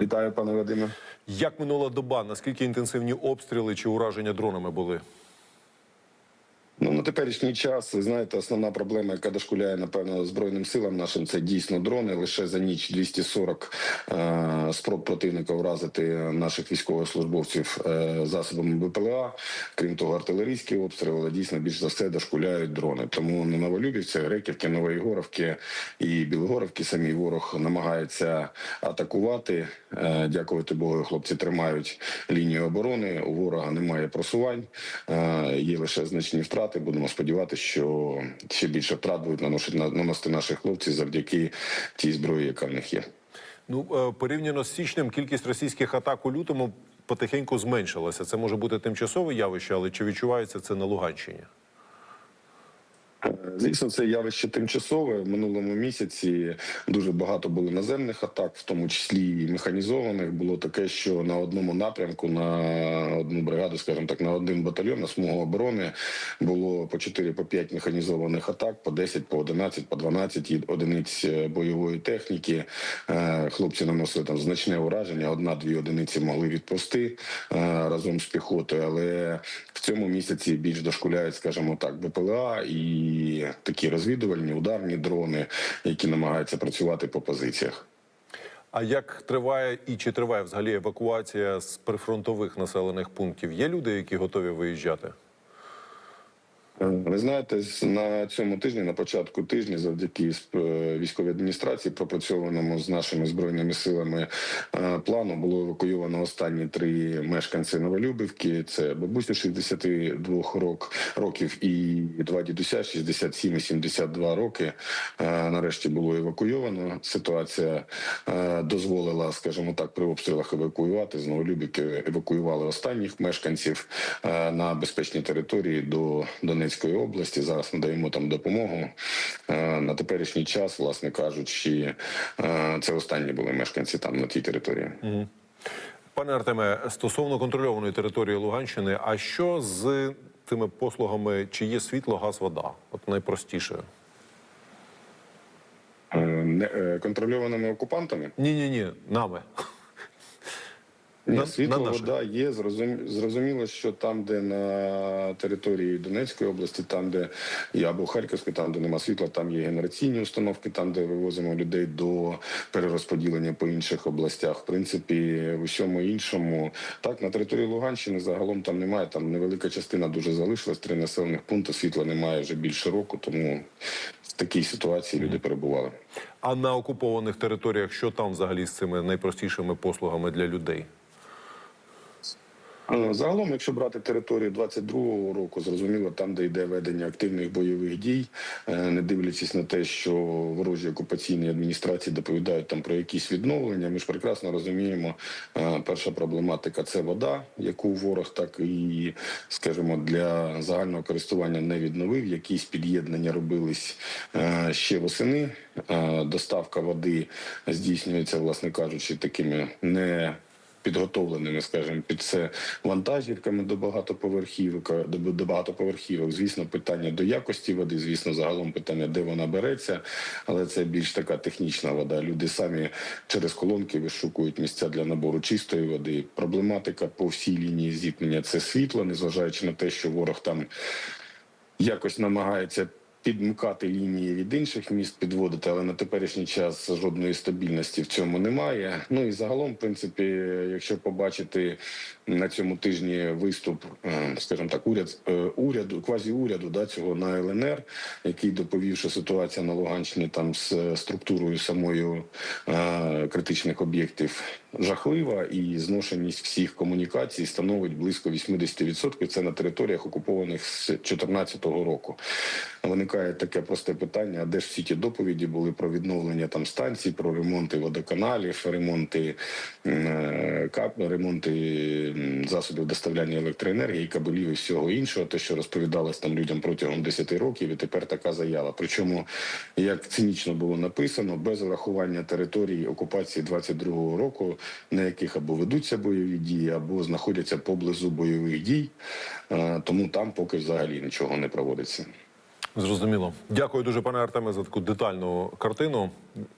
Вітаю, пане Вадиме. Як минула доба? Наскільки інтенсивні обстріли чи ураження дронами були? Теперішній час, ви знаєте, основна проблема, яка дошкуляє напевно збройним силам нашим, це дійсно дрони. Лише за ніч 240 е, спроб противника вразити наших військовослужбовців е, засобами БПЛА. Крім того, артилерійські обстріли дійсно більш за все дошкуляють дрони. Тому на Новолюбівці, Греківки, Новоєгоровки і Білогоровки самі ворог намагається атакувати. Е, дякувати Богу, хлопці тримають лінію оборони. У ворога немає просувань, е, є лише значні втрати. Будемо сподіватися, що ще більше втрат будуть наносити наносити наші хлопці завдяки тій зброї, яка в них є. Ну е, порівняно з січнем, кількість російських атак у лютому потихеньку зменшилася. Це може бути тимчасове явище, але чи відчувається це на Луганщині? Звісно, це явище тимчасове. В минулому місяці дуже багато було наземних атак, в тому числі і механізованих. Було таке, що на одному напрямку, на одну бригаду, скажімо так, на один батальйон, на смугу оборони було по 4 по 5 механізованих атак, по 10, по 11, по 12 одиниць е, бойової техніки. Е, Хлопці наносили там значне ураження. Одна-дві одиниці могли відпусти е, разом з піхотою, але в цьому місяці більш дошкуляють, скажімо так, БПЛА і такі розвідувальні ударні дрони, які намагаються працювати по позиціях. А як триває і чи триває взагалі евакуація з прифронтових населених пунктів? Є люди, які готові виїжджати? Ви знаєте, на цьому тижні, на початку тижня, завдяки військовій адміністрації, пропрацьованому з нашими збройними силами е, плану, було евакуйовано останні три мешканці Новолюбівки. Це бабусю 62 рок, років і два дідуся 67 і 72 роки. Е, Нарешті було евакуйовано. Ситуація е, дозволила, скажімо так, при обстрілах евакуювати з Новолюбівки. Евакуювали останніх мешканців е, на безпечній території до Донецької області. Зараз надаємо там допомогу. Е, На теперішній час, власне кажучи, е, це останні були мешканці там на тій території. Пане Артеме, стосовно контрольованої території Луганщини, а що з тими послугами, чи є світло, газ, вода? От найпростіше. Е, Контрольованими окупантами Ні, ні, ні, нами. Ні, На- світло, на вода є. Зрозум... Зрозуміло, що там, де на території Донецької області, там, де і або Харківської, там, де нема світла, там є генераційні установки, там, де вивозимо людей до перерозподілення по інших областях. В принципі, в усьому іншому. Так, на території Луганщини загалом там немає. Там невелика частина дуже залишилась. Три населених пункти. Світла немає вже більше року, тому в такій ситуації люди перебували. А на окупованих територіях, що там взагалі з цими найпростішими послугами для людей? Загалом, якщо брати територію 22-го року, зрозуміло, там, де йде ведення активних бойових дій, е, не дивлячись на те, що ворожі окупаційні адміністрації доповідають там про якісь відновлення, ми ж прекрасно розуміємо, е, перша проблематика це вода, яку ворог так і, скажімо, для загального користування не відновив. Якісь під'єднання робились е, ще восени. Доставка води здійснюється, власне кажучи, такими не підготовленими, скажімо, під це вантажівками до багатоповерхівок, до, багатоповерхівок. Звісно, питання до якості води, звісно, загалом питання, де вона береться, але це більш така технічна вода. Люди самі через колонки вишукують місця для набору чистої води. Проблематика по всій лінії зіткнення це світло, незважаючи на те, що ворог там якось намагається. Підмикати лінії від інших міст підводити, але на теперішній час жодної стабільності в цьому немає. Ну і загалом, в принципі, якщо побачити на цьому тижні виступ, е, скажімо так, уряд е, уряду, квазіуряду, да, цього на ЛНР, який доповів, що ситуація на Луганщині там з структурою самою е, критичних об'єктів жахлива, і зношеність всіх комунікацій становить близько 80%. Це на територіях окупованих з 2014 року. Виникає таке просте питання: а де ж всі ті доповіді були про відновлення там станцій, про ремонти водоканалів, ремонти е, кап, ремонти засобів доставляння електроенергії, кабелів і всього іншого, те, що розповідалось там людям протягом 10 років, і тепер така заява. Причому, як цинічно було написано, без врахування території окупації 22-го року, на яких або ведуться бойові дії, або знаходяться поблизу бойових дій. Е, Тому там поки взагалі нічого не проводиться. Зрозуміло. Дякую дуже, пане Артеме, за таку детальну картину.